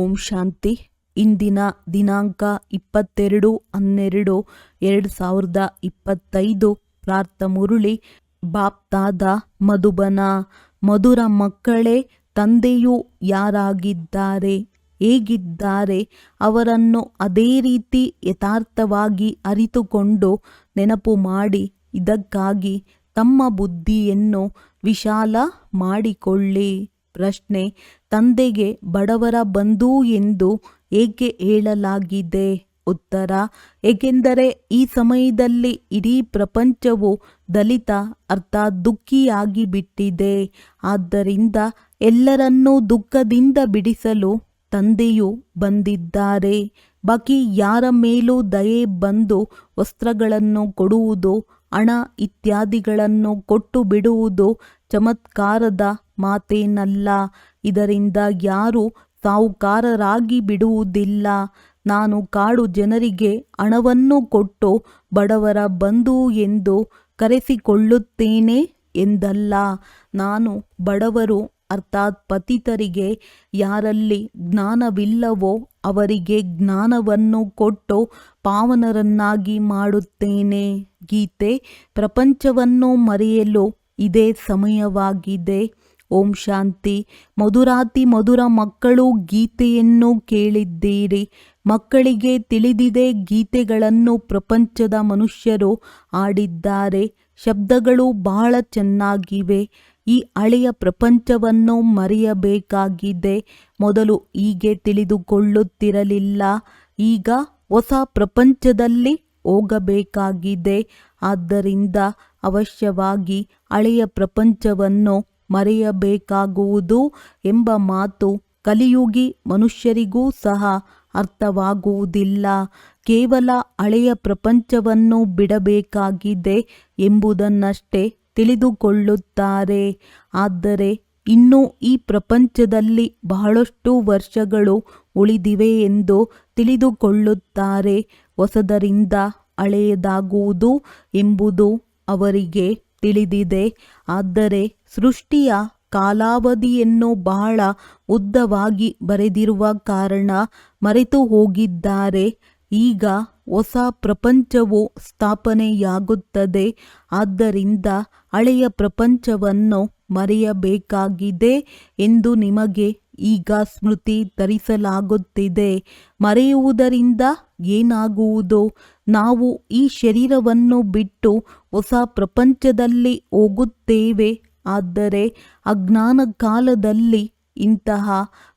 ಓಂ ಶಾಂತಿ. ಇಂದಿನ ದಿನಾಂಕ ಇಪ್ಪತ್ತೆರಡು ಹನ್ನೆರಡು ಎರಡು ಸಾವಿರದ ಇಪ್ಪತ್ತೈದು. ಪ್ರಾರ್ಥ ಮುರುಳಿ, ಬಾಪ್ತಾದ ಮಧುಬನ. ಮಧುರ ಮಕ್ಕಳೇ, ತಂದೆಯು ಯಾರಾಗಿದ್ದಾರೆ? ಹೇಗಿದ್ದಾರೆ? ಅವರನ್ನು ಅದೇ ರೀತಿ ಯಥಾರ್ಥವಾಗಿ ಅರಿತುಕೊಂಡು ನೆನಪು ಮಾಡಿ. ಇದಕ್ಕಾಗಿ ತಮ್ಮ ಬುದ್ಧಿಯನ್ನು ವಿಶಾಲ ಮಾಡಿಕೊಳ್ಳಿ. ಪ್ರಶ್ನೆ, ತಂದೆಗೆ ಬಡವರ ಬಂಧು ಎಂದು ಏಕೆ ಹೇಳಲಾಗಿದೆ? ಉತ್ತರ, ಏಕೆಂದರೆ ಈ ಸಮಯದಲ್ಲಿ ಇಡೀ ಪ್ರಪಂಚವು ದಲಿತ ಅರ್ಥಾತ್ ದುಃಖಿಯಾಗಿ ಬಿಟ್ಟಿದೆ ಆದ್ದರಿಂದ ಎಲ್ಲರನ್ನೂ ದುಃಖದಿಂದ ಬಿಡಿಸಲು ತಂದೆಯು ಬಂದಿದ್ದಾರೆ. ಬಾಕಿ ಯಾರ ಮೇಲೂ ದಯೆ ಬಂದು ವಸ್ತ್ರಗಳನ್ನು ಕೊಡುವುದು, ಹಣ ಇತ್ಯಾದಿಗಳನ್ನು ಕೊಟ್ಟು ಬಿಡುವುದು ಚಮತ್ಕಾರದ ಮಾತೇನಲ್ಲ. ಇದರಿಂದ ಯಾರೂ ಸಾಹುಕಾರರಾಗಿ ಬಿಡುವುದಿಲ್ಲ. ನಾನು ಕಾಡು ಜನರಿಗೆ ಹಣವನ್ನು ಕೊಟ್ಟು ಬಡವರ ಬಂಧು ಎಂದು ಕರೆಸಿಕೊಳ್ಳುತ್ತೇನೆ ಎಂದಲ್ಲ. ನಾನು ಬಡವರು, ಅರ್ಥಾತ್ ಪತಿತರಿಗೆ, ಯಾರಲ್ಲಿ ಜ್ಞಾನವಿಲ್ಲವೋ ಅವರಿಗೆ ಜ್ಞಾನವನ್ನು ಕೊಟ್ಟು ಪಾವನರನ್ನಾಗಿ ಮಾಡುತ್ತೇನೆ. ಗೀತೆ ಪ್ರಪಂಚವನ್ನು ಮರೆಯಲು ಇದೇ ಸಮಯವಾಗಿದೆ. ಓಂ ಶಾಂತಿ. ಮಧುರಾತಿ ಮಧುರ ಮಕ್ಕಳು ಗೀತೆಯನ್ನು ಕೇಳಿದ್ದೀರಿ. ಮಕ್ಕಳಿಗೆ ತಿಳಿದಿದೆ ಗೀತೆಗಳನ್ನು ಪ್ರಪಂಚದ ಮನುಷ್ಯರು ಆಡಿದ್ದಾರೆ ಶಬ್ದಗಳು ಬಹಳ ಚೆನ್ನಾಗಿವೆ. ಈ ಹಳೆಯ ಪ್ರಪಂಚವನ್ನು ಮರೆಯಬೇಕಾಗಿದೆ. ಮೊದಲು ಹೀಗೆ ತಿಳಿದುಕೊಳ್ಳುತ್ತಿರಲಿಲ್ಲ. ಈಗ ಹೊಸ ಪ್ರಪಂಚದಲ್ಲಿ ಹೋಗಬೇಕಾಗಿದೆ. ಆದ್ದರಿಂದ ಅವಶ್ಯವಾಗಿ ಹಳೆಯ ಪ್ರಪಂಚವನ್ನು ಮರೆಯಬೇಕಾಗುವುದು ಎಂಬ ಮಾತು ಕಲಿಯುಗಿ ಮನುಷ್ಯರಿಗೂ ಸಹ ಅರ್ಥವಾಗುವುದಿಲ್ಲ. ಕೇವಲ ಹಳೆಯ ಪ್ರಪಂಚವನ್ನು ಬಿಡಬೇಕಾಗಿದೆ ಎಂಬುದನ್ನಷ್ಟೇ ತಿಳಿದುಕೊಳ್ಳುತ್ತಾರೆ. ಆದರೆ ಇನ್ನೂ ಈ ಪ್ರಪಂಚದಲ್ಲಿ ಬಹಳಷ್ಟು ವರ್ಷಗಳು ಉಳಿದಿವೆ ಎಂದು ತಿಳಿದುಕೊಳ್ಳುತ್ತಾರೆ. ಹೊಸದರಿಂದ ಹಳೆಯದಾಗುವುದು ಎಂಬುದು ಅವರಿಗೆ ತಿಳಿದಿದೆ. ಆದರೆ ಸೃಷ್ಟಿಯ ಕಾಲಾವಧಿಯನ್ನು ಬಹಳ ಉದ್ದವಾಗಿ ಬರೆದಿರುವ ಕಾರಣ ಮರೆತು ಹೋಗಿದ್ದಾರೆ ಈಗ ಹೊಸ ಪ್ರಪಂಚವು ಸ್ಥಾಪನೆಯಾಗುತ್ತದೆ. ಆದ್ದರಿಂದ ಹಳೆಯ ಪ್ರಪಂಚವನ್ನು ಮರೆಯಬೇಕಾಗಿದೆ ಎಂದು ನಿಮಗೆ ಈಗ ಸ್ಮೃತಿ ತರಿಸಲಾಗುತ್ತಿದೆ. ಮರೆಯುವುದರಿಂದ ಏನಾಗುವುದು? ನಾವು ಈ ಶರೀರವನ್ನು ಬಿಟ್ಟು ಹೊಸ ಪ್ರಪಂಚದಲ್ಲಿ ಹೋಗುತ್ತೇವೆ ಆದರೆ ಅಜ್ಞಾನ ಕಾಲದಲ್ಲಿ ಇಂತಹ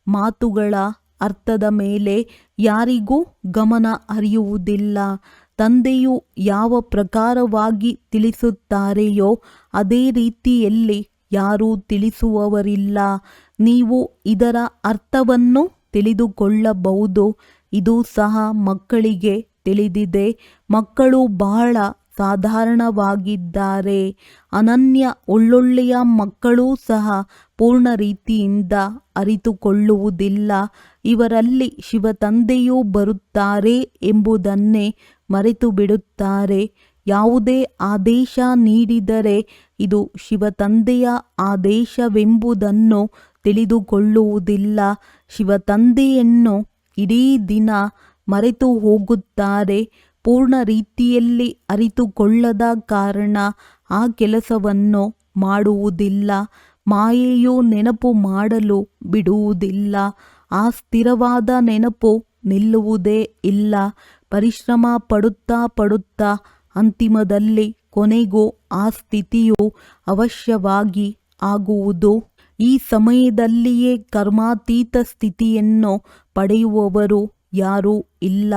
ಮಾತುಗಳ ಅರ್ಥದ ಮೇಲೆ ಯಾರಿಗೂ ಗಮನ ಹರಿಯುವುದಿಲ್ಲ. ತಂದೆಯು ಯಾವ ಪ್ರಕಾರವಾಗಿ ತಿಳಿಸುತ್ತಾರೆಯೋ ಅದೇ ರೀತಿಯಲ್ಲಿ ಯಾರೂ ತಿಳಿಸುವವರಿಲ್ಲ. ನೀವು ಇದರ ಅರ್ಥವನ್ನು ತಿಳಿದುಕೊಳ್ಳಬಹುದು. ಇದು ಸಹ ಮಕ್ಕಳಿಗೆ ತಿಳಿದಿದೆ. ಮಕ್ಕಳು ಬಹಳ ಸಾಧಾರಣವಾಗಿದ್ದಾರೆ. ಅನನ್ಯ ಒಳ್ಳೊಳ್ಳೆಯ ಮಕ್ಕಳೂ ಸಹ ಪೂರ್ಣ ರೀತಿಯಿಂದ ಅರಿತುಕೊಳ್ಳುವುದಿಲ್ಲ. ಇವರಲ್ಲಿ ಶಿವತಂದೆಯೂ ಬರುತ್ತಾರೆ ಎಂಬುದನ್ನೇ ಮರೆತು ಬಿಡುತ್ತಾರೆ ಯಾವುದೇ ಆದೇಶ ನೀಡಿದರೆ ಇದು ಶಿವತಂದೆಯ ಆದೇಶವೆಂಬುದನ್ನು ತಿಳಿದುಕೊಳ್ಳುವುದಿಲ್ಲ. ಶಿವತಂದೆಯನ್ನು ಇಡೀ ದಿನ ಮರೆತು ಹೋಗುತ್ತಾರೆ ಪೂರ್ಣ ರೀತಿಯಲ್ಲಿ ಅರಿತುಕೊಳ್ಳದ ಕಾರಣ ಆ ಕೆಲಸವನ್ನು ಮಾಡುವುದಿಲ್ಲ. ಮಾಯೆಯು ನೆನಪು ಮಾಡಲು ಬಿಡುವುದಿಲ್ಲ. ಆ ಸ್ಥಿರವಾದ ನೆನಪು ನಿಲ್ಲುವುದೇ ಇಲ್ಲ. ಪರಿಶ್ರಮ ಪಡುತ್ತಾ ಪಡುತ್ತಾ ಅಂತಿಮದಲ್ಲಿ ಕೊನೆಗೂ ಆ ಸ್ಥಿತಿಯು ಅವಶ್ಯವಾಗಿ ಆಗುವುದು. ಈ ಸಮಯದಲ್ಲಿಯೇ ಕರ್ಮಾತೀತ ಸ್ಥಿತಿಯನ್ನು ಪಡೆಯುವವರು ಯಾರೂ ಇಲ್ಲ.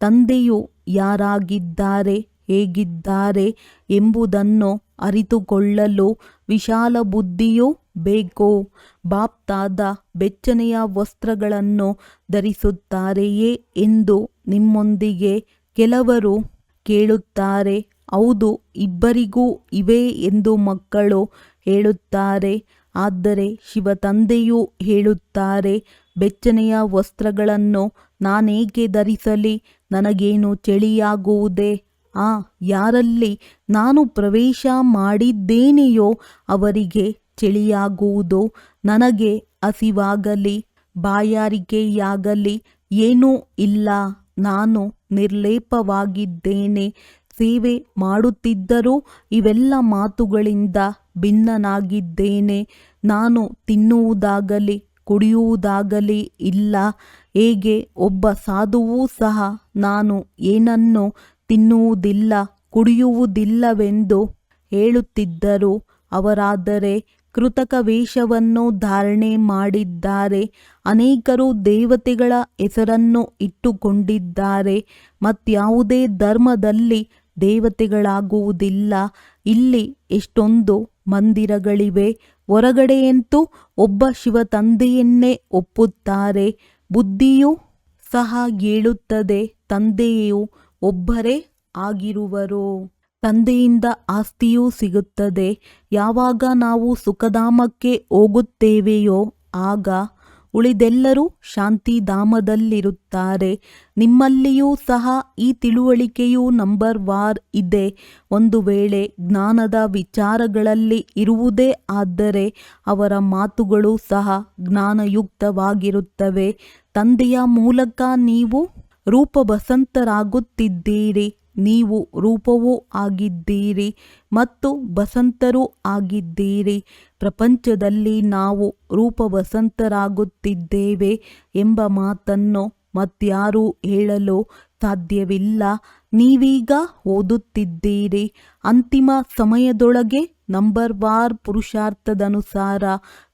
ತಂದೆಯು ಯಾರಾಗಿದ್ದಾರೆ, ಹೇಗಿದ್ದಾರೆ ಎಂಬುದನ್ನು ಅರಿತುಕೊಳ್ಳಲು ವಿಶಾಲ ಬುದ್ಧಿಯೂ ಬೇಕು. ಬಾಪ್ತಾದ ಬೆಚ್ಚನೆಯ ವಸ್ತ್ರಗಳನ್ನು ಧರಿಸುತ್ತಾರೆಯೇ ಎಂದು ನಿಮ್ಮೊಂದಿಗೆ ಕೆಲವರು ಕೇಳುತ್ತಾರೆ. ಹೌದು, ಇಬ್ಬರಿಗೂ ಇವೆ ಎಂದು ಮಕ್ಕಳು ಹೇಳುತ್ತಾರೆ. ಆದರೆ ಶಿವತಂದೆಯೂ ಹೇಳುತ್ತಾರೆ, ಬೆಚ್ಚನೆಯ ವಸ್ತ್ರಗಳನ್ನು ನಾನೇಕೆ ಧರಿಸಲಿ? ನನಗೇನು ಚಳಿಯಾಗುವುದೇ? ಆ, ಯಾರಲ್ಲಿ ನಾನು ಪ್ರವೇಶ ಮಾಡಿದ್ದೇನೆಯೋ ಅವರಿಗೆ ಚಳಿಯಾಗುವುದು? ನನಗೆ ಹಸಿವಾಗಲಿ ಬಾಯಾರಿಕೆಯಾಗಲಿ ಏನೂ ಇಲ್ಲ. ನಾನು ನಿರ್ಲೇಪವಾಗಿದ್ದೇನೆ. ಸೇವೆ ಮಾಡುತ್ತಿದ್ದರೂ ಇವೆಲ್ಲ ಮಾತುಗಳಿಂದ ಭಿನ್ನನಾಗಿದ್ದೇನೆ. ನಾನು ತಿನ್ನುವುದಾಗಲಿ, ಕುಡಿಯುವುದಾಗಲಿ ಇಲ್ಲ. ಹೇಗೆ ಒಬ್ಬ ಸಾಧುವೂ ಸಹ ನಾನು ಏನನ್ನು ತಿನ್ನುವುದಿಲ್ಲ, ಕುಡಿಯುವುದಿಲ್ಲವೆಂದು ಹೇಳುತ್ತಿದ್ದರು. ಅವರಾದರೆ ಕೃತಕ ವೇಷವನ್ನು ಧಾರಣೆ ಮಾಡಿದ್ದಾರೆ. ಅನೇಕರು ದೇವತೆಗಳ ಹೆಸರನ್ನು ಇಟ್ಟುಕೊಂಡಿದ್ದಾರೆ. ಮತ್ಯಾವುದೇ ಧರ್ಮದಲ್ಲಿ ದೇವತೆಗಳಾಗುವುದಿಲ್ಲ. ಇಲ್ಲಿ ಎಷ್ಟೊಂದು ಮಂದಿರಗಳಿವೆ. ಹೊರಗಡೆಯಂತೂ ಒಬ್ಬ ಶಿವ ತಂದೆಯನ್ನೇ ಒಪ್ಪುತ್ತಾರೆ. ಬುದ್ಧಿಯೂ ಸಹ ಏಳುತ್ತದೆ ತಂದೆಯು ಒಬ್ಬರೇ ಆಗಿರುವರು. ತಂದೆಯಿಂದ ಆಸ್ತಿಯೂ ಸಿಗುತ್ತದೆ. ಯಾವಾಗ ನಾವು ಸುಖಧಾಮಕ್ಕೆ ಹೋಗುತ್ತೇವೆಯೋ ಆಗ ಉಳಿದೆಲ್ಲರೂ ಶಾಂತಿಧಾಮದಲ್ಲಿರುತ್ತಾರೆ. ನಿಮ್ಮಲ್ಲಿಯೂ ಸಹ ಈ ತಿಳುವಳಿಕೆಯು ನಂಬರ್ ವಾರ್ ಇದೆ. ಒಂದು ವೇಳೆ ಜ್ಞಾನದ ವಿಚಾರಗಳಲ್ಲಿ ಇರುವುದೇ ಆದರೆ ಅವರ ಮಾತುಗಳು ಸಹ ಜ್ಞಾನಯುಕ್ತವಾಗಿರುತ್ತವೆ. ತಂದೆಯ ಮೂಲಕ ನೀವು ರೂಪಬಸಂತರಾಗುತ್ತಿದ್ದೀರಿ. ನೀವು ರೂಪವೂ ಆಗಿದ್ದೀರಿ ಮತ್ತು ಬಸಂತರೂ ಆಗಿದ್ದೀರಿ. ಪ್ರಪಂಚದಲ್ಲಿ ನಾವು ರೂಪವಸಂತರಾಗುತ್ತಿದ್ದೇವೆ ಎಂಬ ಮಾತನ್ನು ಮತ್ಯಾರೂ ಹೇಳಲು ಸಾಧ್ಯವಿಲ್ಲ. ನೀವೀಗ ಓದುತ್ತಿದ್ದೀರಿ. ಅಂತಿಮ ಸಮಯದೊಳಗೆ ನಂಬರ್ ವಾರ್ ಪುರುಷಾರ್ಥದನುಸಾರ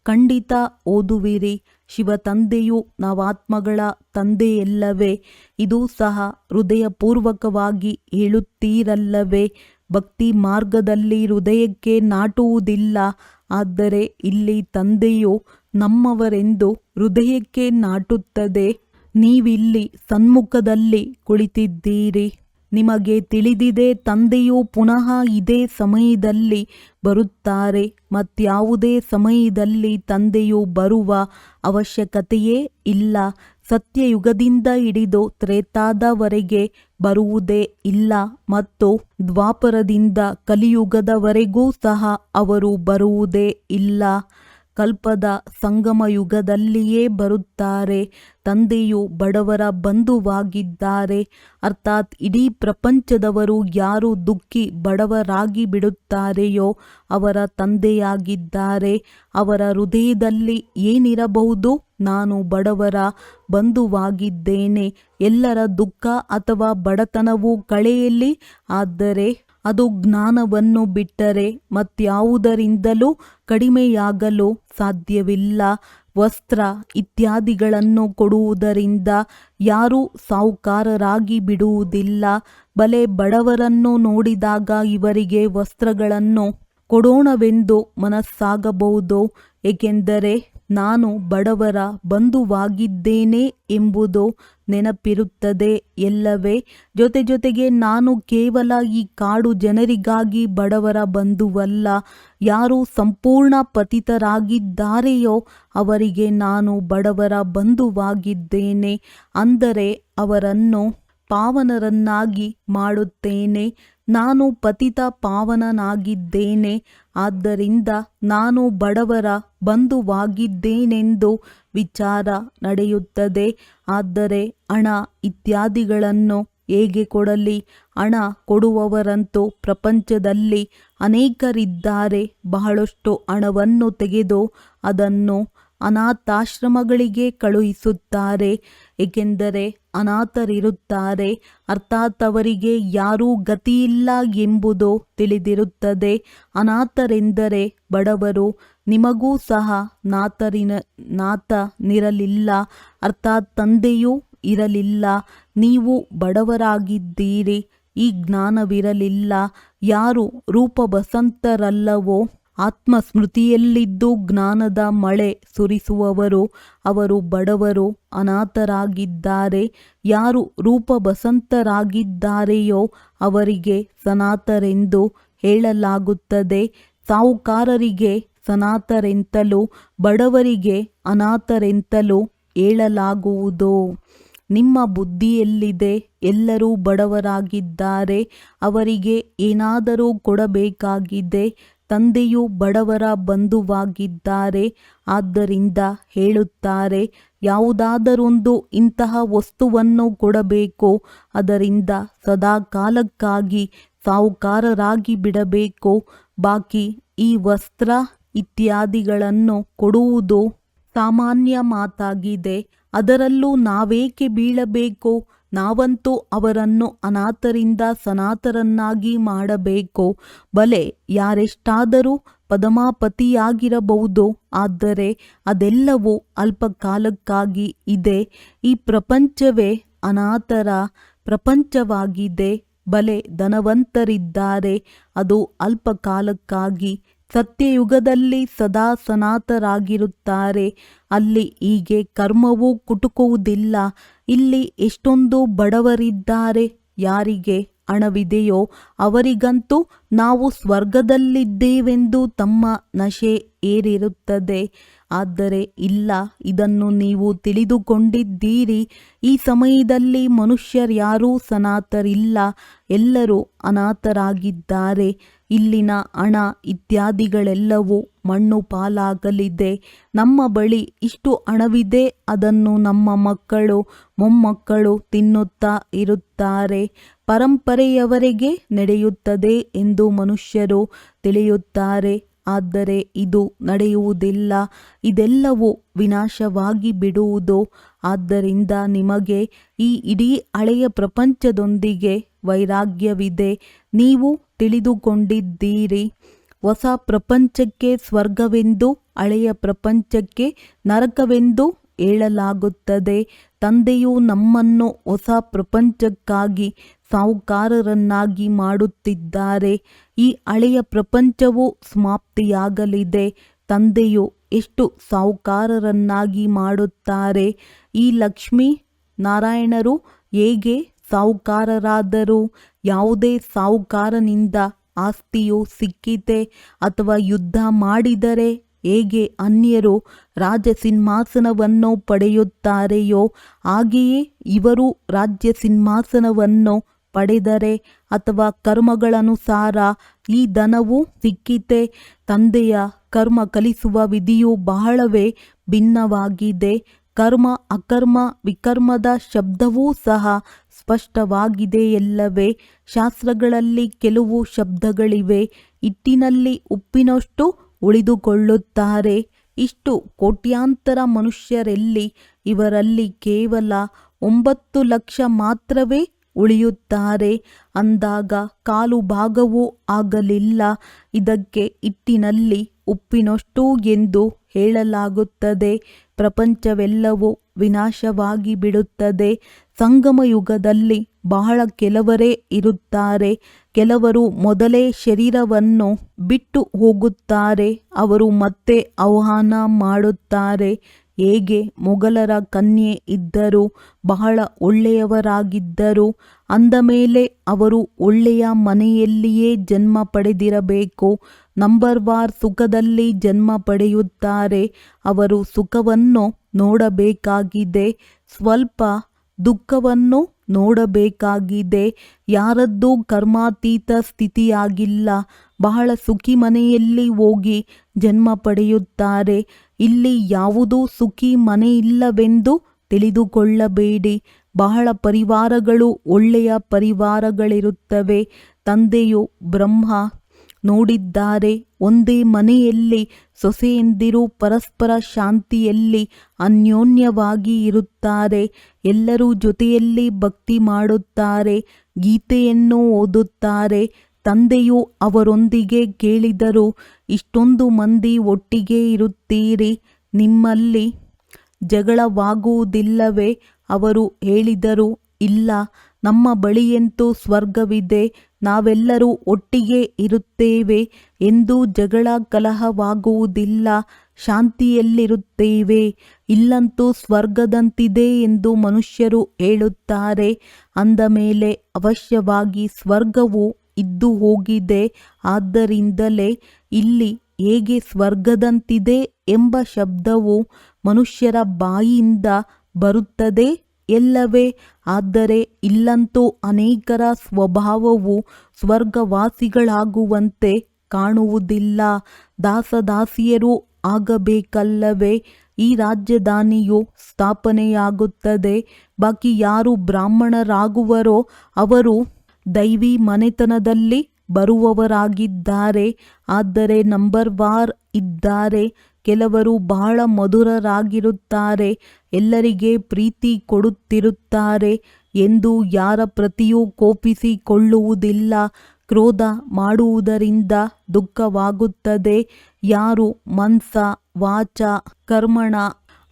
ಖಂಡಿತ ಓದುವಿರಿ. ಶಿವ ತಂದೆಯು ನಾವಾತ್ಮಗಳ ತಂದೆಯಲ್ಲವೇ? ಇದು ಸಹ ಹೃದಯಪೂರ್ವಕವಾಗಿ ಹೇಳುತ್ತೀರಲ್ಲವೇ? ಭಕ್ತಿ ಮಾರ್ಗದಲ್ಲಿ ಹೃದಯಕ್ಕೆ ನಾಟುವುದಿಲ್ಲ. ಆದರೆ ಇಲ್ಲಿ ತಂದೆಯು ನಮ್ಮವರೆಂದು ಹೃದಯಕ್ಕೆ ನಾಟುತ್ತದೆ. ನೀವಿಲ್ಲಿ ಸನ್ಮುಖದಲ್ಲಿ ಕುಳಿತಿದ್ದೀರಿ. ನಿಮಗೆ ತಿಳಿದಿದೆ, ತಂದೆಯು ಪುನಃ ಇದೇ ಸಮಯದಲ್ಲಿ ಬರುತ್ತಾರೆ. ಮತ್ಯಾವುದೇ ಸಮಯದಲ್ಲಿ ತಂದೆಯು ಬರುವ ಅವಶ್ಯಕತೆಯೇ ಇಲ್ಲ. ಸತ್ಯಯುಗದಿಂದ ಹಿಡಿದು ತ್ರೇತಾದವರೆಗೆ ಬರುವುದೇ ಇಲ್ಲ ಮತ್ತು ದ್ವಾಪರದಿಂದ ಕಲಿಯುಗದವರೆಗೂ ಸಹ ಅವರು ಬರುವುದೇ ಇಲ್ಲ. ಕಲ್ಪದ ಸಂಗಮ ಯುಗದಲ್ಲಿಯೇ ಬರುತ್ತಾರೆ. ತಂದೆಯು ಬಡವರ ಬಂಧುವಾಗಿದ್ದಾರೆ. ಅರ್ಥಾತ್ ಇಡೀ ಪ್ರಪಂಚದವರು ಯಾರು ದುಃಖಿ ಬಡವರಾಗಿ ಬಿಡುತ್ತಾರೆಯೋ ಅವರ ತಂದೆಯಾಗಿದ್ದಾರೆ. ಅವರ ಹೃದಯದಲ್ಲಿ ಏನಿರಬಹುದು? ನಾನು ಬಡವರ ಬಂಧುವಾಗಿದ್ದೇನೆ. ಎಲ್ಲರ ದುಃಖ ಅಥವಾ ಬಡತನವು ಕಳೆಯಲ್ಲಿ ಆದರೆ ಅದು ಜ್ಞಾನವನ್ನು ಬಿಟ್ಟರೆ ಮತ್ಯಾವುದರಿಂದಲೂ ಕಡಿಮೆಯಾಗಲು ಸಾಧ್ಯವಿಲ್ಲ. ವಸ್ತ್ರ ಇತ್ಯಾದಿಗಳನ್ನು ಕೊಡುವುದರಿಂದ ಯಾರೂ ಸಾಹುಕಾರರಾಗಿ ಬಿಡುವುದಿಲ್ಲ. ಬಲೆ ಬಡವರನ್ನು ನೋಡಿದಾಗ ಇವರಿಗೆ ವಸ್ತ್ರಗಳನ್ನು ಕೊಡೋಣವೆಂದು ಮನಸ್ಸಾಗಬಹುದು. ಏಕೆಂದರೆ ನಾನು ಬಡವರ ಬಂಧುವಾಗಿದ್ದೇನೆ ಎಂಬುದು ನೆನಪಿರುತ್ತದೆ ಎಲ್ಲವೇ? ಜೊತೆ ಜೊತೆಗೆ ನಾನು ಕೇವಲ ಈ ಕಾಡು ಜನರಿಗಾಗಿ ಬಡವರ ಬಂಧುವಲ್ಲ. ಯಾರು ಸಂಪೂರ್ಣ ಪತಿತರಾಗಿದ್ದಾರೆಯೋ ಅವರಿಗೆ ನಾನು ಬಡವರ ಬಂಧುವಾಗಿದ್ದೇನೆ. ಅಂದರೆ ಅವರನ್ನು ಪಾವನರನ್ನಾಗಿ ಮಾಡುತ್ತೇನೆ. ನಾನು ಪತಿತ ಪಾವನನಾಗಿದ್ದೇನೆ. ಆದ್ದರಿಂದ ನಾನು ಬಡವರ ಬಂಧುವಾಗಿದ್ದೇನೆಂದು ವಿಚಾರ ನಡೆಯುತ್ತದೆ. ಆದರೆ ಹಣ ಇತ್ಯಾದಿಗಳನ್ನು ಹೇಗೆ ಕೊಡಲಿ? ಹಣ ಕೊಡುವವರಂತೂ ಪ್ರಪಂಚದಲ್ಲಿ ಅನೇಕರಿದ್ದಾರೆ. ಬಹಳಷ್ಟು ಹಣವನ್ನು ತೆಗೆದು ಅದನ್ನು ಅನಾಥಾಶ್ರಮಗಳಿಗೆ ಕಳುಹಿಸುತ್ತಾರೆ. ಏಕೆಂದರೆ ಅನಾಥರಿರುತ್ತಾರೆ. ಅರ್ಥಾತ್ ಅವರಿಗೆ ಯಾರೂ ಗತಿಯಿಲ್ಲ ಎಂಬುದು ತಿಳಿದಿರುತ್ತದೆ. ಅನಾಥರೆಂದರೆ ಬಡವರು, ನಿಮಗೂ ಸಹ ನಾಥರಿನ ನಾಥನಿರಲಿಲ್ಲ ಅರ್ಥಾತ್ ತಂದೆಯೂ ಇರಲಿಲ್ಲ. ನೀವು ಬಡವರಾಗಿದ್ದೀರಿ. ಈ ಜ್ಞಾನವಿರಲಿಲ್ಲ. ಯಾರು ರೂಪಬಸಂತರಲ್ಲವೋ? ಆತ್ಮಸ್ಮೃತಿಯಲ್ಲಿದ್ದು ಜ್ಞಾನದ ಮಳೆ ಸುರಿಸುವವರು, ಅವರು ಬಡವರು, ಅನಾಥರಾಗಿದ್ದಾರೆ. ಯಾರು ರೂಪಬಸಂತರಾಗಿದ್ದಾರೆಯೋ, ಅವರಿಗೆ ಸನಾತರೆಂದು ಹೇಳಲಾಗುತ್ತದೆ. ಸಾಹುಕಾರರಿಗೆ ಸನಾತರೆಂತಲೂ, ಬಡವರಿಗೆ ಅನಾಥರೆಂತಲೂ ಹೇಳಲಾಗುವುದು? ನಿಮ್ಮ ಬುದ್ಧಿಯಲ್ಲಿದೆ, ಎಲ್ಲರೂ ಬಡವರಾಗಿದ್ದಾರೆ. ಅವರಿಗೆ ಏನಾದರೂ ಕೊಡಬೇಕಾಗಿದೆ. ತಂದೆಯು ಬಡವರ ಬಂಧುವಾಗಿದ್ದಾರೆ. ಆದ್ದರಿಂದ ಹೇಳುತ್ತಾರೆ, ಯಾವುದಾದರೊಂದು ಇಂತಹ ವಸ್ತುವನ್ನು ಕೊಡಬೇಕು, ಅದರಿಂದ ಸದಾ ಕಾಲಕ್ಕಾಗಿ ಸಾಹುಕಾರರಾಗಿ ಬಿಡಬೇಕು. ಬಾಕಿ ಈ ವಸ್ತ್ರ ಇತ್ಯಾದಿಗಳನ್ನು ಕೊಡುವುದು ಸಾಮಾನ್ಯ ಮಾತಾಗಿದೆ. ಅದರಲ್ಲೂ ನಾವೇಕೆ ಬೀಳಬೇಕು? ನಾವಂತೂ ಅವರನ್ನು ಅನಾಥರಿಂದ ಸನಾತರನ್ನಾಗಿ ಮಾಡಬೇಕು? ಬಲೆ, ಯಾರೆಷ್ಟಾದರೂ ಪದಮಾಪತಿಯಾಗಿರಬಹುದು, ಆದರೆ ಅದೆಲ್ಲವೂ ಅಲ್ಪಕಾಲಕ್ಕಾಗಿ ಇದೆ. ಈ ಪ್ರಪಂಚವೇ ಅನಾಥರ ಪ್ರಪಂಚವಾಗಿದೆ. ಬಲೆ, ಧನವಂತರಿದ್ದಾರೆ. ಅದು ಅಲ್ಪಕಾಲಕ್ಕಾಗಿ. ಸತ್ಯಯುಗದಲ್ಲಿ ಸದಾ ಸನಾತರಾಗಿರುತ್ತಾರೆ. ಅಲ್ಲಿ ಹೀಗೆ ಕರ್ಮವೂ ಕುಟುಕುವುದಿಲ್ಲ. ಇಲ್ಲಿ ಎಷ್ಟೊಂದು ಬಡವರಿದ್ದಾರೆ, ಯಾರಿಗೆ ಹಣವಿದೆಯೋ ಅವರಿಗಂತೂ ನಾವು ಸ್ವರ್ಗದಲ್ಲಿದ್ದೇವೆಂದು ತಮ್ಮ ನಶೆ ಏರಿರುತ್ತದೆ. ಆದರೆ ಇಲ್ಲ, ಇದನ್ನು ನೀವು ತಿಳಿದುಕೊಂಡಿದ್ದೀರಿ. ಈ ಸಮಯದಲ್ಲಿ ಮನುಷ್ಯರ್ಯಾರೂ ಸನಾತರಿಲ್ಲ, ಎಲ್ಲರೂ ಅನಾಥರಾಗಿದ್ದಾರೆ. ಇಲ್ಲಿನ ಹಣ ಇತ್ಯಾದಿಗಳೆಲ್ಲವೂ ಮಣ್ಣು ಪಾಲಾಗಲಿದೆ. ನಮ್ಮ ಬಳಿ ಇಷ್ಟು ಹಣವಿದೆ ಅದನ್ನು ನಮ್ಮ ಮಕ್ಕಳು, ಮೊಮ್ಮಕ್ಕಳು ತಿನ್ನುತ್ತಾ ಇರುತ್ತಾರೆ. ಪರಂಪರೆಯವರೆಗೆ ನಡೆಯುತ್ತದೆ ಎಂದು ಮನುಷ್ಯರು ತಿಳಿಯುತ್ತಾರೆ. ಆದರೆ ಇದು ನಡೆಯುವುದಿಲ್ಲ. ಇದೆಲ್ಲವೂ ವಿನಾಶವಾಗಿ ಬಿಡುವುದು. ಆದ್ದರಿಂದ ನಿಮಗೆ ಈ ಇಡೀ ಹಳೆಯ ಪ್ರಪಂಚದೊಂದಿಗೆ ವೈರಾಗ್ಯವಿದೆ. ನೀವು ತಿಳಿದುಕೊಂಡಿದ್ದೀರಿ. ಹೊಸ ಪ್ರಪಂಚಕ್ಕೆ ಸ್ವರ್ಗವೆಂದು, ಹಳೆಯ ಪ್ರಪಂಚಕ್ಕೆ ನರಕವೆಂದು ಹೇಳಲಾಗುತ್ತದೆ. ತಂದೆಯು ನಮ್ಮನ್ನು ಹೊಸ ಪ್ರಪಂಚಕ್ಕಾಗಿ ಸಾಹುಕಾರರನ್ನಾಗಿ ಮಾಡುತ್ತಿದ್ದಾರೆ. ಈ ಹಳೆಯ ಪ್ರಪಂಚವು ಸಮಾಪ್ತಿಯಾಗಲಿದೆ. ತಂದೆಯು ಎಷ್ಟು ಸಾಹುಕಾರರನ್ನಾಗಿ ಮಾಡುತ್ತಾರೆ. ಈ ಲಕ್ಷ್ಮೀ ನಾರಾಯಣರು ಹೇಗೆ ಸಾಹುಕಾರರಾದರು ಯಾವುದೇ ಸಾಹುಕಾರನಿಂದ ಆಸ್ತಿಯು ಸಿಕ್ಕಿತೆ ಅಥವಾ ಯುದ್ಧ ಮಾಡಿದರೆ ಹೇಗೆ ಅನ್ಯರು ರಾಜಸಿಂಹಾಸನವನ್ನು ಪಡೆಯುತ್ತಾರೆಯೋ ಹಾಗೆಯೇ ಇವರು ರಾಜ್ಯ ಸಿಂಹಾಸನವನ್ನು ಪಡೆದರೆ ಅಥವಾ ಕರ್ಮಗಳನುಸಾರ ಈ ಧನವು ಸಿಕ್ಕಿತೆ ತಂದೆಯ ಕರ್ಮ ಕಲಿಸುವ ವಿಧಿಯು ಬಹಳವೇ ಭಿನ್ನವಾಗಿದೆ, ಕರ್ಮ ಅಕರ್ಮ ವಿಕರ್ಮದ ಶಬ್ದವೂ ಸಹ ಸ್ಪಷ್ಟವಾಗಿದೆಯಲ್ಲವೇ ಶಾಸ್ತ್ರಗಳಲ್ಲಿ ಕೆಲವು ಶಬ್ದಗಳಿವೆ. ಇಟ್ಟಿನಲ್ಲಿ ಉಪ್ಪಿನಷ್ಟು ಉಳಿದುಕೊಳ್ಳುತ್ತಾರೆ. ಇಷ್ಟು ಕೋಟ್ಯಾಂತರ ಮನುಷ್ಯರಲ್ಲಿ ಇವರಲ್ಲಿ ಕೇವಲ ಒಂಬತ್ತು ಲಕ್ಷ ಮಾತ್ರವೇ ಉಳಿಯುತ್ತಾರೆ. ಅಂದಾಗ ಕಾಲು ಭಾಗವೂ ಆಗಲಿಲ್ಲ. ಇದಕ್ಕೆ ಹಿಟ್ಟಿನಲ್ಲಿ ಉಪ್ಪಿನಷ್ಟು ಎಂದು ಹೇಳಲಾಗುತ್ತದೆ. ಪ್ರಪಂಚವೆಲ್ಲವೂ ವಿನಾಶವಾಗಿ ಬಿಡುತ್ತದೆ. ಸಂಗಮ ಯುಗದಲ್ಲಿ ಬಹಳ ಕೆಲವರೇ ಇರುತ್ತಾರೆ. ಕೆಲವರು ಮೊದಲೇ ಶರೀರವನ್ನು ಬಿಟ್ಟು ಹೋಗುತ್ತಾರೆ. ಅವರು ಮತ್ತೆ ಆಹ್ವಾನ ಮಾಡುತ್ತಾರೆ. ಹೇಗೆ? ಮೊಘಲರ ಕನ್ಯೆ ಇದ್ದರು, ಬಹಳ ಒಳ್ಳೆಯವರಾಗಿದ್ದರು. ಅಂದ ಮೇಲೆ ಅವರು ಒಳ್ಳೆಯ ಮನೆಯಲ್ಲಿಯೇ ಜನ್ಮ ಪಡೆದಿರಬೇಕು. ನಂಬರ್ ವಾರ್ ಸುಖದಲ್ಲಿ ಜನ್ಮ ಪಡೆಯುತ್ತಾರೆ. ಅವರು ಸುಖವನ್ನು ನೋಡಬೇಕಾಗಿದೆ. ಸ್ವಲ್ಪ ದುಃಖವನ್ನು ನೋಡಬೇಕಾಗಿದೆ. ಯಾರದ್ದೂ ಕರ್ಮಾತೀತ ಸ್ಥಿತಿಯಾಗಿಲ್ಲ. ಬಹಳ ಸುಖಿ ಮನೆಯಲ್ಲಿ ಹೋಗಿ ಜನ್ಮ ಪಡೆಯುತ್ತಾರೆ. ಇಲ್ಲಿ ಯಾವುದೂ ಸುಖಿ ಮನೆಯಿಲ್ಲವೆಂದು ತಿಳಿದುಕೊಳ್ಳಬೇಡಿ. ಬಹಳ ಪರಿವಾರಗಳು ಒಳ್ಳೆಯ ಪರಿವಾರಗಳಿರುತ್ತವೆ. ತಂದೆಯು ಬ್ರಹ್ಮ ನೋಡಿದ್ದಾರೆ. ಒಂದೇ ಮನೆಯಲ್ಲಿ ಸೊಸೆಯಂದಿರು ಪರಸ್ಪರ ಶಾಂತಿಯಲ್ಲಿ ಅನ್ಯೋನ್ಯವಾಗಿ ಇರುತ್ತಾರೆ. ಎಲ್ಲರೂ ಜೊತೆಯಲ್ಲಿ ಭಕ್ತಿ ಮಾಡುತ್ತಾರೆ, ಗೀತೆಯನ್ನು ಓದುತ್ತಾರೆ. ತಂದೆಯು ಅವರೊಂದಿಗೆ ಕೇಳಿದರು, ಇಷ್ಟೊಂದು ಮಂದಿ ಒಟ್ಟಿಗೆ ಇರುತ್ತೀರಿ. ನಿಮ್ಮಲ್ಲಿ ಜಗಳವಾಗುವುದಿಲ್ಲವೇ? ಅವರು ಹೇಳಿದರು, ಇಲ್ಲ, ನಮ್ಮ ಬಳಿಯಂತೂ ಸ್ವರ್ಗವಿದೆ. ನಾವೆಲ್ಲರೂ ಒಟ್ಟಿಗೆ ಇರುತ್ತೇವೆ ಎಂದು ಜಗಳ ಕಲಹವಾಗುವುದಿಲ್ಲ, ಶಾಂತಿಯಲ್ಲಿರುತ್ತೇವೆ. ಇಲ್ಲಂತೂ ಸ್ವರ್ಗದಂತಿದೆ ಎಂದು ಮನುಷ್ಯರು ಹೇಳುತ್ತಾರೆ. ಅಂದ ಮೇಲೆ ಅವಶ್ಯವಾಗಿ ಸ್ವರ್ಗವು ಇದ್ದು ಹೋಗಿದೆ. ಆದ್ದರಿಂದಲೇ ಇಲ್ಲಿ ಹೇಗೆ ಸ್ವರ್ಗದಂತಿದೆ ಎಂಬ ಶಬ್ದವು ಮನುಷ್ಯರ ಬಾಯಿಯಿಂದ ಬರುತ್ತದೆ? ಎಲ್ಲವೇ ಆದರೆ ಇಲ್ಲಂತೂ ಅನೇಕರ ಸ್ವಭಾವವು ಸ್ವರ್ಗವಾಸಿಗಳಾಗುವಂತೆ ಕಾಣುವುದಿಲ್ಲ. ದಾಸದಾಸಿಯರು ಆಗಬೇಕಲ್ಲವೇ? ಈ ರಾಜಧಾನಿಯು ಸ್ಥಾಪನೆಯಾಗುತ್ತದೆ. ಬಾಕಿ ಯಾರು ಬ್ರಾಹ್ಮಣರಾಗುವರೋ ಅವರು ದೈವಿ ಮನೆತನದಲ್ಲಿ ಬರುವವರಾಗಿದ್ದಾರೆ. ಆದರೆ ನಂಬರ್ ವಾರ್ ಇದ್ದಾರೆ. ಕೆಲವರು ಬಹಳ ಮಧುರರಾಗಿರುತ್ತಾರೆ, ಎಲ್ಲರಿಗೆ ಪ್ರೀತಿ ಕೊಡುತ್ತಿರುತ್ತಾರೆ ಎಂದು ಯಾರ ಪ್ರತಿಯೂ ಕೋಪಿಸಿಕೊಳ್ಳುವುದಿಲ್ಲ. ಕ್ರೋಧ ಮಾಡುವುದರಿಂದ ದುಃಖವಾಗುತ್ತದೆ. ಯಾರು ಮನ್ಸ, ವಾಚ, ಕರ್ಮಣ,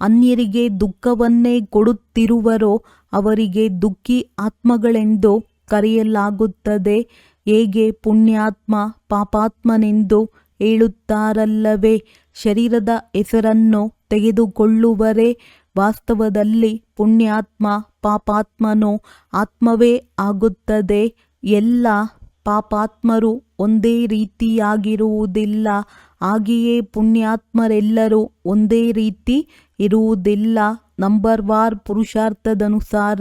ಅನ್ಯರಿಗೆ ದುಃಖವನ್ನೇ ಕೊಡುತ್ತಿರುವರೋ ಅವರಿಗೆ ದುಃಖಿ ಆತ್ಮಗಳೆಂದು ಕರೆಯಲಾಗುತ್ತದೆ. ಹೇಗೆ ಪುಣ್ಯಾತ್ಮ ಪಾಪಾತ್ಮನೆಂದು ಹೇಳುತ್ತಾರಲ್ಲವೇ? ಶರೀರದ ಹೆಸರನ್ನು ತೆಗೆದುಕೊಳ್ಳುವರೆ? ವಾಸ್ತವದಲ್ಲಿ ಪುಣ್ಯಾತ್ಮ, ಪಾಪಾತ್ಮನು ಆತ್ಮವೇ ಆಗುತ್ತದೆ. ಎಲ್ಲ ಪಾಪಾತ್ಮರು ಒಂದೇ ರೀತಿಯಾಗಿರುವುದಿಲ್ಲ. ಹಾಗೆಯೇ ಪುಣ್ಯಾತ್ಮರೆಲ್ಲರೂ ಒಂದೇ ರೀತಿ ಇರುವುದಿಲ್ಲ. ನಂಬರ್ ವಾರ್ ಪುರುಷಾರ್ಥದನುಸಾರ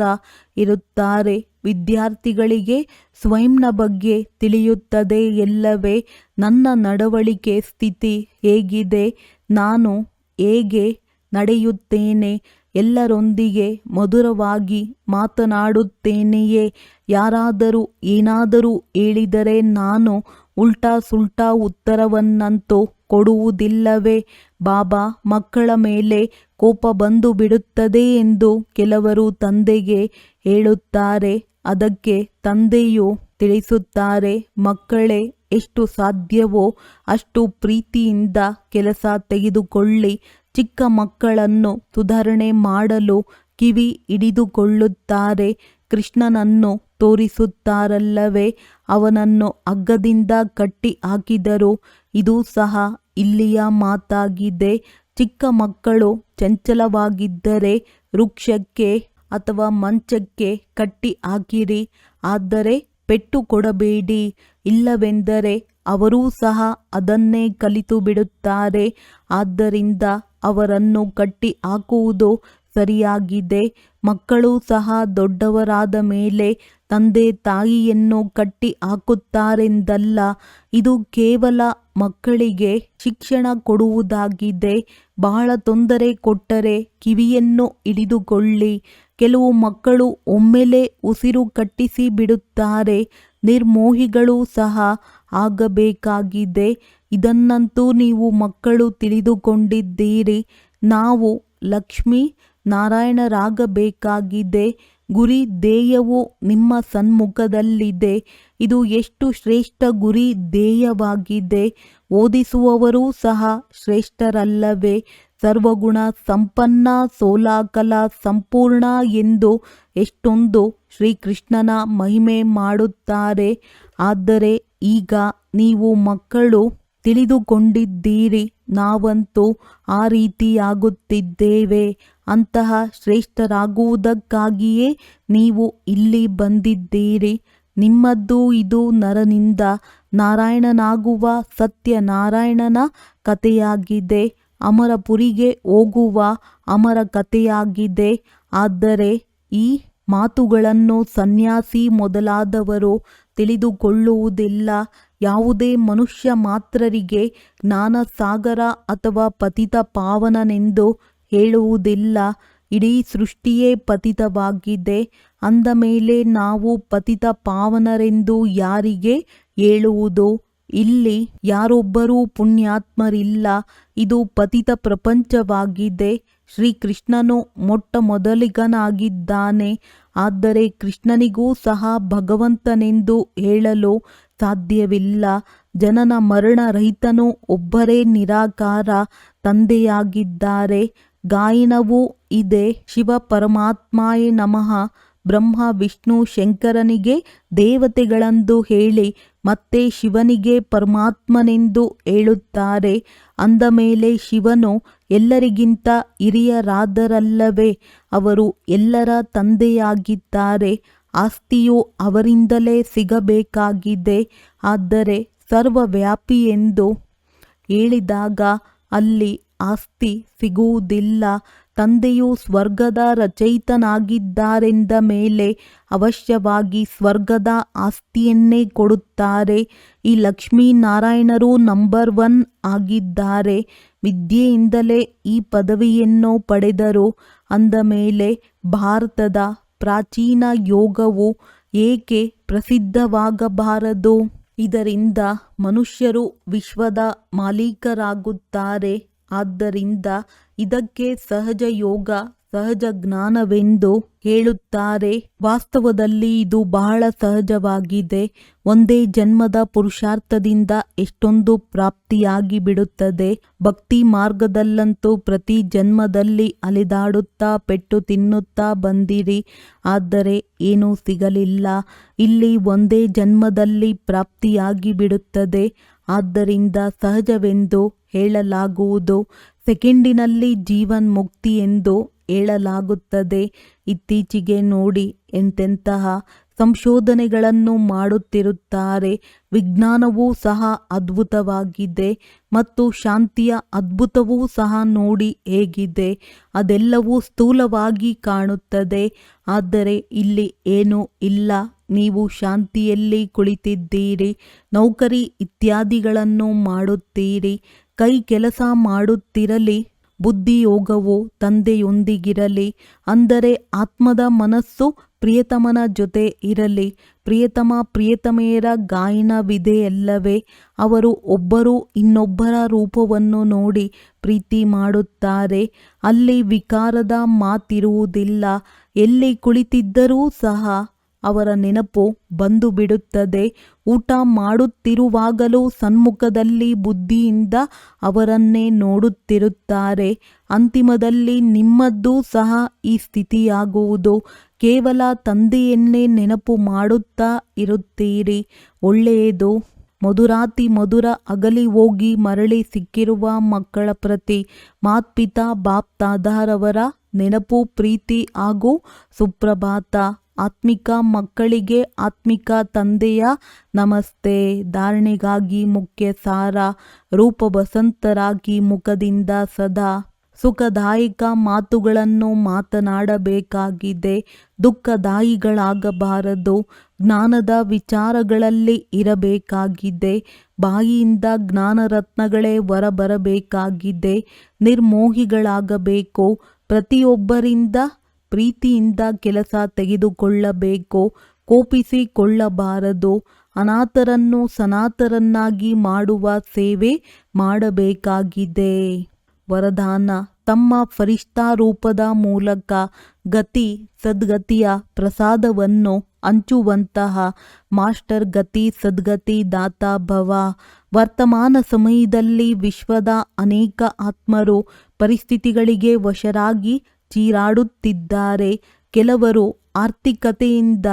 ಇರುತ್ತಾರೆ. ವಿದ್ಯಾರ್ಥಿಗಳಿಗೆ ಸ್ವಯಂನ ಬಗ್ಗೆ ತಿಳಿಯುತ್ತದೆ ಎಲ್ಲವೇ. ನನ್ನ ನಡವಳಿಕೆ ಸ್ಥಿತಿ ಹೇಗಿದೆ. ನಾನು ಹೇಗೆ ನಡೆಯುತ್ತೇನೆ. ಎಲ್ಲರೊಂದಿಗೆ ಮಧುರವಾಗಿ ಮಾತನಾಡುತ್ತೇನೆಯೇ. ಯಾರಾದರೂ ಏನಾದರೂ ಹೇಳಿದರೆ ನಾನು ಉಲ್ಟಾ ಸುಲ್ಟಾ ಉತ್ತರವನ್ನಂತೂ ಕೊಡುವುದಿಲ್ಲವೇ? ಬಾಬಾ, ಮಕ್ಕಳ ಮೇಲೆ ಕೋಪ ಬಂದು ಬಿಡುತ್ತದೆ ಎಂದು ಕೆಲವರು ತಂದೆಗೆ ಹೇಳುತ್ತಾರೆ. ಅದಕ್ಕೆ ತಂದೆಯು ತಿಳಿಸುತ್ತಾರೆ, ಮಕ್ಕಳೇ, ಎಷ್ಟು ಸಾಧ್ಯವೋ ಅಷ್ಟು ಪ್ರೀತಿಯಿಂದ ಕೆಲಸ ತೆಗೆದುಕೊಳ್ಳಿ. ಚಿಕ್ಕ ಮಕ್ಕಳನ್ನು ಸುಧಾರಣೆ ಮಾಡಲು ಕಿವಿ ಹಿಡಿದುಕೊಳ್ಳುತ್ತಾರೆ. ಕೃಷ್ಣನನ್ನು ತೋರಿಸುತ್ತಾರಲ್ಲವೇ? ಅವನನ್ನು ಹಗ್ಗದಿಂದ ಕಟ್ಟಿ ಹಾಕಿದರು ಇದು ಸಹ ಇಲ್ಲಿಯ ಮಾತಾಗಿದೆ. ಚಿಕ್ಕ ಮಕ್ಕಳು ಚಂಚಲವಾಗಿದ್ದರೆ ವೃಕ್ಷಕ್ಕೆ ಅಥವಾ ಮಂಚಕ್ಕೆ ಕಟ್ಟಿ ಹಾಕಿರಿ. ಆದರೆ ಪೆಟ್ಟು ಕೊಡಬೇಡಿ. ಇಲ್ಲವೆಂದರೆ ಅವರೂ ಸಹ ಅದನ್ನೇ ಕಲಿತು ಬಿಡುತ್ತಾರೆ. ಆದ್ದರಿಂದ ಅವರನ್ನು ಕಟ್ಟಿ ಹಾಕುವುದು ಸರಿಯಾಗಿದೆ. ಮಕ್ಕಳು ಸಹ ದೊಡ್ಡವರಾದ ಮೇಲೆ ತಂದೆ ತಾಯಿಯನ್ನು ಕಟ್ಟಿ ಹಾಕುತ್ತಾರೆಂದಲ್ಲ, ಇದು ಕೇವಲ ಮಕ್ಕಳಿಗೆ ಶಿಕ್ಷಣ ಕೊಡುವುದಾಗಿದೆ. ಬಹಳ ತೊಂದರೆ ಕೊಟ್ಟರೆ ಕಿವಿಯನ್ನು ಹಿಡಿದುಕೊಳ್ಳಿ. ಕೆಲವು ಮಕ್ಕಳು ಒಮ್ಮೆಲೆ ಉಸಿರು ಕಟ್ಟಿಸಿ ಬಿಡುತ್ತಾರೆ. ನಿರ್ಮೋಹಿಗಳು ಸಹ ಆಗಬೇಕಾಗಿದೆ. ಇದನ್ನಂತೂ ನೀವು ಮಕ್ಕಳು ತಿಳಿದುಕೊಂಡಿದ್ದೀರಿ. ನಾವು ಲಕ್ಷ್ಮೀ ನಾರಾಯಣರಾಗಬೇಕಾಗಿದೆ. ಗುರಿ ಧ್ಯೇಯವು ನಿಮ್ಮ ಸನ್ಮುಖದಲ್ಲಿದೆ. ಇದು ಎಷ್ಟು ಶ್ರೇಷ್ಠ ಗುರಿ ಧ್ಯೇಯವಾಗಿದೆ ಓದಿಸುವವರೂ ಸಹ ಶ್ರೇಷ್ಠರಲ್ಲವೇ. ಸರ್ವಗುಣ ಸಂಪನ್ನ, ಸೋಲಾಕಲ ಸಂಪೂರ್ಣ ಎಂದು ಎಷ್ಟೊಂದು ಶ್ರೀಕೃಷ್ಣನ ಮಹಿಮೆ ಮಾಡುತ್ತಾರೆ. ಆದರೆ ಈಗ ನೀವು ಮಕ್ಕಳು ತಿಳಿದುಕೊಂಡಿದ್ದೀರಿ. ನಾವಂತೂ ಆ ರೀತಿಯಾಗುತ್ತಿದ್ದೇವೆ. ಅಂತಹ ಶ್ರೇಷ್ಠರಾಗುವುದಕ್ಕಾಗಿಯೇ ನೀವು ಇಲ್ಲಿ ಬಂದಿದ್ದೀರಿ. ನಿಮ್ಮದ್ದು ಇದು ನರನಿಂದ ನಾರಾಯಣನಾಗುವ ಸತ್ಯನಾರಾಯಣನ ಕಥೆಯಾಗಿದೆ. ಅಮರಪುರಿಗೆ ಹೋಗುವ ಅಮರ ಕಥೆಯಾಗಿದೆ. ಆದರೆ ಈ ಮಾತುಗಳನ್ನು ಸನ್ಯಾಸಿ ಮೊದಲಾದವರು ತಿಳಿದುಕೊಳ್ಳುವುದಿಲ್ಲ. ಯಾವುದೇ ಮನುಷ್ಯ ಮಾತ್ರರಿಗೆ ಜ್ಞಾನಸಾಗರ ಅಥವಾ ಪತಿತ ಪಾವನನೆಂದು ಹೇಳುವುದಿಲ್ಲ. ಇಡೀ ಸೃಷ್ಟಿಯೇ ಪತಿತವಾಗಿದೆ. ಅಂದ ಮೇಲೆ ನಾವು ಪತಿತ ಪಾವನರೆಂದು ಯಾರಿಗೆ ಹೇಳುವುದು? ಇಲ್ಲಿ ಯಾರೊಬ್ಬರೂ ಪುಣ್ಯಾತ್ಮರಿಲ್ಲ. ಇದು ಪತಿತ ಪ್ರಪಂಚವಾಗಿದೆ. ಶ್ರೀಕೃಷ್ಣನು ಮೊಟ್ಟ ಮೊದಲಿಗನಾಗಿದ್ದಾನೆ ಆದರೆ ಕೃಷ್ಣನಿಗೂ ಸಹ ಭಗವಂತನೆಂದು ಹೇಳಲು ಸಾಧ್ಯವಿಲ್ಲ. ಜನನ ಮರಣರಹಿತನು ಒಬ್ಬರೇ ನಿರಾಕಾರ ತಂದೆಯಾಗಿದ್ದಾರೆ. ಗಾಯನವೂ ಇದೆ. ಶಿವ ಪರಮಾತ್ಮಾಯ ನಮಃ. ಬ್ರಹ್ಮ, ವಿಷ್ಣು, ಶಂಕರನಿಗೆ ದೇವತೆಗಳೆಂದು ಹೇಳಿ, ಮತ್ತೆ ಶಿವನಿಗೆ ಪರಮಾತ್ಮನೆಂದು ಹೇಳುತ್ತಾರೆ. ಅಂದ ಮೇಲೆ ಶಿವನು, ಎಲ್ಲರಿಗಿಂತ ಹಿರಿಯರಾದರಲ್ಲವೇ, ಅವರು ಎಲ್ಲರ ತಂದೆಯಾಗಿದ್ದಾರೆ. ಆಸ್ತಿಯು ಅವರಿಂದಲೇ ಸಿಗಬೇಕಾಗಿದೆ. ಆದರೆ ಸರ್ವವ್ಯಾಪಿ ಎಂದು ಹೇಳಿದಾಗ ಅಲ್ಲಿ ಆಸ್ತಿ ಸಿಗುವುದಿಲ್ಲ. ತಂದೆಯು ಸ್ವರ್ಗದ ರಚಯಿತನಾಗಿದ್ದಾರೆಂದ ಮೇಲೆ ಅವಶ್ಯವಾಗಿ ಸ್ವರ್ಗದ ಆಸ್ತಿಯನ್ನೇ ಕೊಡುತ್ತಾರೆ. ಈ ಲಕ್ಷ್ಮೀನಾರಾಯಣರು ನಂಬರ್ ಒನ್ ಆಗಿದ್ದಾರೆ. ವಿದ್ಯೆಯಿಂದಲೇ ಈ ಪದವಿಯನ್ನು ಪಡೆದರು. ಅಂದ ಮೇಲೆ ಭಾರತದ ಪ್ರಾಚೀನ ಯೋಗವು ಏಕೆ ಪ್ರಸಿದ್ಧವಾಗಬಾರದು? ಇದರಿಂದ ಮನುಷ್ಯರು ವಿಶ್ವದ ಮಾಲೀಕರಾಗುತ್ತಾರೆ. ಆದ್ದರಿಂದ ಇದಕ್ಕೆ ಸಹಜ ಯೋಗ, ಸಹಜ ಜ್ಞಾನವೆಂದು ಹೇಳುತ್ತಾರೆ. ವಾಸ್ತವದಲ್ಲಿ ಇದು ಬಹಳ ಸಹಜವಾಗಿದೆ. ಒಂದೇ ಜನ್ಮದ ಪುರುಷಾರ್ಥದಿಂದ ಎಷ್ಟೊಂದು ಪ್ರಾಪ್ತಿಯಾಗಿ ಬಿಡುತ್ತದೆ ಭಕ್ತಿ ಮಾರ್ಗದಲ್ಲಂತೂ ಪ್ರತಿ ಜನ್ಮದಲ್ಲಿ ಅಲಿದಾಡುತ್ತಾ, ಪೆಟ್ಟು ತಿನ್ನುತ್ತಾ ಬಂದಿರಿ. ಆದರೆ ಏನೂ ಸಿಗಲಿಲ್ಲ. ಇಲ್ಲಿ ಒಂದೇ ಜನ್ಮದಲ್ಲಿ ಪ್ರಾಪ್ತಿಯಾಗಿ ಬಿಡುತ್ತದೆ ಆದ್ದರಿಂದ ಸಹಜವೆಂದು ಹೇಳಲಾಗುವುದು. ಸೆಕೆಂಡಿನಲ್ಲಿ ಜೀವನ್ ಮುಕ್ತಿ ಎಂದು ಹೇಳಲಾಗುತ್ತದೆ. ಇತ್ತೀಚೆಗೆ ನೋಡಿ ಎಂತೆಂತಹ ಸಂಶೋಧನೆಗಳನ್ನು ಮಾಡುತ್ತಿರುತ್ತಾರೆ. ವಿಜ್ಞಾನವೂ ಸಹ ಅದ್ಭುತವಾಗಿದೆ ಮತ್ತು ಶಾಂತಿಯ ಅದ್ಭುತವೂ ಸಹ ನೋಡಿ ಹೇಗಿದೆ. ಅದೆಲ್ಲವೂ ಸ್ಥೂಲವಾಗಿ ಕಾಣುತ್ತದೆ. ಆದರೆ ಇಲ್ಲಿ ಏನೂ ಇಲ್ಲ. ನೀವು ಶಾಂತಿಯಲ್ಲಿ ಕುಳಿತಿದ್ದೀರಿ. ನೌಕರಿ ಇತ್ಯಾದಿಗಳನ್ನು ಮಾಡುತ್ತೀರಿ. ಕೈ ಕೆಲಸ ಮಾಡುತ್ತಿರಲಿ, ಬುದ್ಧಿಯೋಗವು ತಂದೆಯೊಂದಿಗಿರಲಿ, ಅಂದರೆ ಆತ್ಮದ ಮನಸ್ಸು ಪ್ರಿಯತಮನ ಜೊತೆ ಇರಲಿ. ಪ್ರಿಯತಮ ಪ್ರಿಯತಮೆಯರ ಗಾಯನವಿದೆಯಲ್ಲವೇ, ಅವರು ಒಬ್ಬರು ಇನ್ನೊಬ್ಬರ ರೂಪವನ್ನು ನೋಡಿ ಪ್ರೀತಿ ಮಾಡುತ್ತಾರೆ. ಅಲ್ಲಿ ವಿಕಾರದ ಮಾತಿರುವುದಿಲ್ಲ, ಎಲ್ಲಿ ಕುಳಿತಿದ್ದರೂ ಸಹ ಅವರ ನೆನಪು ಬಂದು ಬಿಡುತ್ತದೆ. ಊಟ ಮಾಡುತ್ತಿರುವಾಗಲೂ ಸನ್ಮುಖದಲ್ಲಿ ಬುದ್ಧಿಯಿಂದ ಅವರನ್ನೇ ನೋಡುತ್ತಿರುತ್ತಾರೆ. ಅಂತಿಮದಲ್ಲಿ ನಿಮ್ಮದ್ದೂ ಸಹ ಈ ಸ್ಥಿತಿಯಾಗುವುದು. ಕೇವಲ ತಂದೆಯನ್ನೇ ನೆನಪು ಮಾಡುತ್ತಾ ಇರುತ್ತೀರಿ. ಒಳ್ಳೆಯದು. ಮಧುರಾತಿ ಮಧುರ ಅಗಲಿ ಹೋಗಿ ಮರಳಿ ಸಿಕ್ಕಿರುವ ಮಕ್ಕಳ ಪ್ರತಿ ಮಾತ್ಪಿತಾ, ಬಾಪ್ತಾದಾರವರ ನೆನಪು, ಪ್ರೀತಿ ಹಾಗೂ ಸುಪ್ರಭಾತ. ಆತ್ಮಿಕ ಮಕ್ಕಳಿಗೆ ಆತ್ಮಿಕ ತಂದೆಯ ನಮಸ್ತೆ. ಧಾರಣೆಗಾಗಿ ಮುಖ್ಯ ಸಾರ ರೂಪ ಬಸಂತರಾಗಿ ಮುಖದಿಂದ ಸದಾ ಸುಖದಾಯಕ ಮಾತುಗಳನ್ನು ಮಾತನಾಡಬೇಕಾಗಿದೆ. ದುಃಖದಾಯಿಗಳಾಗಬಾರದು, ಜ್ಞಾನದ ವಿಚಾರಗಳಲ್ಲಿ ಇರಬೇಕಾಗಿದೆ. ಬಾಯಿಯಿಂದ ಜ್ಞಾನರತ್ನಗಳೇ ಹೊರಬರಬೇಕಾಗಿದೆ. ನಿರ್ಮೋಹಿಗಳಾಗಬೇಕು, ಪ್ರತಿಯೊಬ್ಬರಿಂದ ಪ್ರೀತಿಯಿಂದ ಕೆಲಸ ತೆಗೆದುಕೊಳ್ಳಬೇಕು, ಕೋಪಿಸಿಕೊಳ್ಳಬಾರದು, ಅನಾಥರನ್ನು ಸನಾತರನ್ನಾಗಿ ಮಾಡುವ ಸೇವೆ ಮಾಡಬೇಕಾಗಿದೆ. ವರದಾನ, ತಮ್ಮ ಫರಿಷ್ಠಾ ರೂಪದ ಮೂಲಕ ಗತಿ, ಸದ್ಗತಿಯ ಪ್ರಸಾದವನ್ನು ಹಂಚುವಂತಹ ಮಾಸ್ಟರ್ ಗತಿ, ಸದ್ಗತಿ ದಾತ ಭವ. ವರ್ತಮಾನ ಸಮಯದಲ್ಲಿ ವಿಶ್ವದ ಅನೇಕ ಆತ್ಮರು ಪರಿಸ್ಥಿತಿಗಳಿಗೆ ವಶರಾಗಿ ಚೀರಾಡುತ್ತಿದ್ದಾರೆ. ಕೆಲವರು ಆರ್ಥಿಕತೆಯಿಂದ,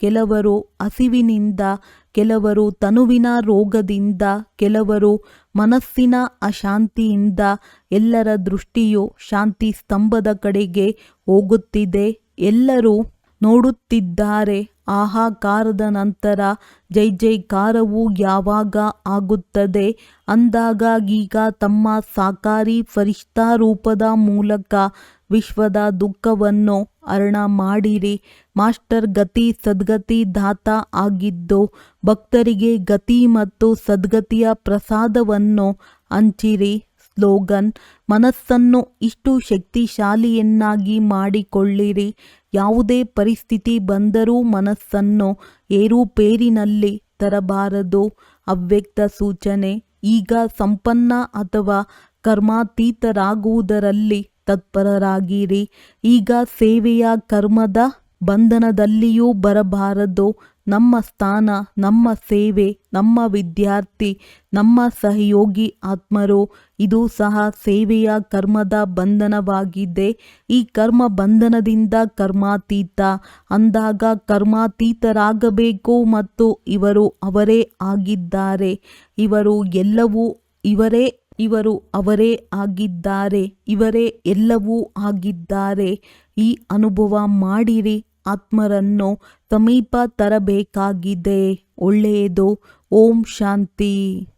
ಕೆಲವರು ಹಸಿವಿನಿಂದ, ಕೆಲವರು ತನುವಿನ ರೋಗದಿಂದ, ಕೆಲವರು ಮನಸ್ಸಿನ ಅಶಾಂತಿಯಿಂದ. ಎಲ್ಲರ ದೃಷ್ಟಿಯು ಶಾಂತಿ ಸ್ತಂಭದ ಕಡೆಗೆ ಹೋಗುತ್ತಿದೆ. ಎಲ್ಲರೂ ನೋಡುತ್ತಿದ್ದಾರೆ. ಆಹಾಕಾರದ ನಂತರ ಜೈ ಜೈಕಾರವು ಯಾವಾಗ ಆಗುತ್ತದೆ? ಅಂದಾಗ ಈಗ ತಮ್ಮ ಸಾಕಾರಿ ಫರಿಷ್ಠಾ ರೂಪದ ಮೂಲಕ ವಿಶ್ವದ ದುಃಖವನ್ನು ಅರಣ ಮಾಡಿರಿ. ಮಾಸ್ಟರ್ ಗತಿ ಸದ್ಗತಿ ದಾತ ಆಗಿದ್ದು, ಭಕ್ತರಿಗೆ ಗತಿ ಮತ್ತು ಸದ್ಗತಿಯ ಪ್ರಸಾದವನ್ನು ಹಂಚಿರಿ. ಸ್ಲೋಗನ್, ಮನಸ್ಸನ್ನು ಇಷ್ಟು ಶಕ್ತಿಶಾಲಿಯನ್ನಾಗಿ ಮಾಡಿಕೊಳ್ಳಿರಿ. ಯಾವುದೇ ಪರಿಸ್ಥಿತಿ ಬಂದರೂ ಮನಸ್ಸನ್ನು ಏರುಪೇರಿನಲ್ಲಿ ತರಬಾರದು. ಅವ್ಯಕ್ತ ಸೂಚನೆ, ಈಗ ಸಂಪನ್ನ ಅಥವಾ ಕರ್ಮಾತೀತರಾಗುವುದರಲ್ಲಿ ತತ್ಪರರಾಗಿರಿ. ಈಗ ಸೇವೆಯ ಕರ್ಮದ ಬಂಧನದಲ್ಲಿಯೂ ಬರಬಾರದು. ನಮ್ಮ ಸ್ಥಾನ, ನಮ್ಮ ಸೇವೆ, ನಮ್ಮ ವಿದ್ಯಾರ್ಥಿ, ನಮ್ಮ ಸಹಯೋಗಿ ಆತ್ಮರು, ಇದು ಸಹ ಸೇವೆಯ ಕರ್ಮದ ಬಂಧನವಾಗಿದೆ. ಈ ಕರ್ಮ ಬಂಧನದಿಂದ ಕರ್ಮಾತೀತ, ಅಂದಾಗ ಕರ್ಮಾತೀತರಾಗಬೇಕು ಮತ್ತು ಇವರು ಅವರೇ ಆಗಿದ್ದಾರೆ. ಇವರು ಎಲ್ಲವೂ ಇವರೇ, ಇವರು ಅವರೇ ಆಗಿದ್ದಾರೆ. ಇವರೇ ಎಲ್ಲವೂ ಆಗಿದ್ದಾರೆ. ಈ ಅನುಭವ ಮಾಡಿರಿ ಆತ್ಮರನ್ನು. ಸಮೀಪ ತರಬೇಕಾಗಿದೆ. ಒಳ್ಳೆಯದು. ಓಂ ಶಾಂತಿ.